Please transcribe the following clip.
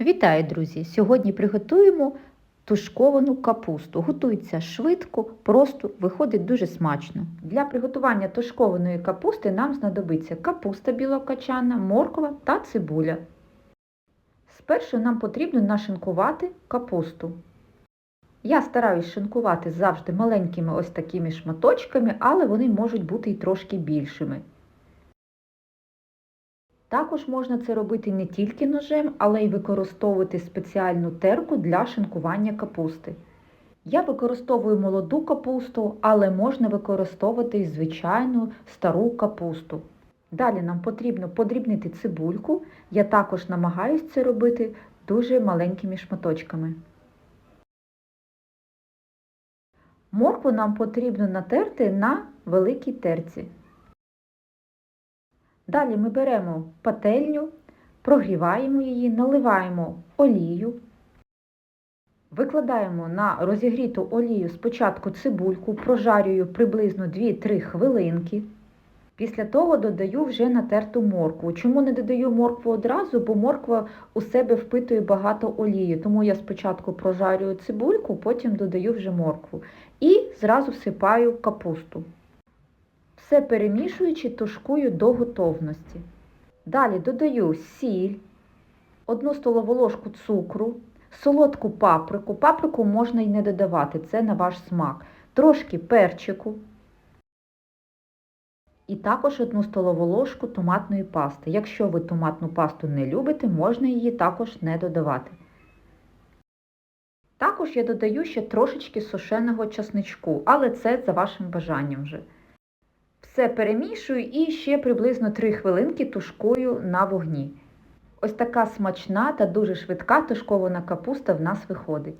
Вітаю, друзі! Сьогодні приготуємо тушковану капусту. Готується швидко, просто виходить дуже смачно. Для приготування тушкованої капусти нам знадобиться капуста білокачана, морква та цибуля. Спершу нам потрібно нашинкувати капусту. Я стараюсь шинкувати завжди маленькими ось такими шматочками, але вони можуть бути і трошки більшими. Також можна це робити не тільки ножем, але й використовувати спеціальну терку для шинкування капусти. Я використовую молоду капусту, але можна використовувати звичайну стару капусту. Далі нам потрібно подрібнити цибульку. Я також намагаюся це робити дуже маленькими шматочками. Моркву нам потрібно натерти на великій терці. Далі ми беремо пательню, прогріваємо її, наливаємо олію, викладаємо на розігріту олію спочатку цибульку, прожарюю приблизно 2-3 хвилинки. Після того додаю вже натерту моркву. Чому не додаю моркву одразу? Бо морква у себе впитує багато олії, тому я спочатку прожарюю цибульку, потім додаю вже моркву. І зразу всипаю капусту. Все перемішуючи, тушкую до готовності. Далі додаю сіль, 1 столову ложку цукру, солодку паприку. Паприку можна і не додавати, це на ваш смак. Трошки перчику. І також 1 столову ложку томатної пасти. Якщо ви томатну пасту не любите, можна її також не додавати. Також я додаю ще трошечки сушеного часничку, але це за вашим бажанням вже. Все перемішую і ще приблизно 3 хвилинки тушкую на вогні. Ось така смачна та дуже швидка тушкована капуста в нас виходить.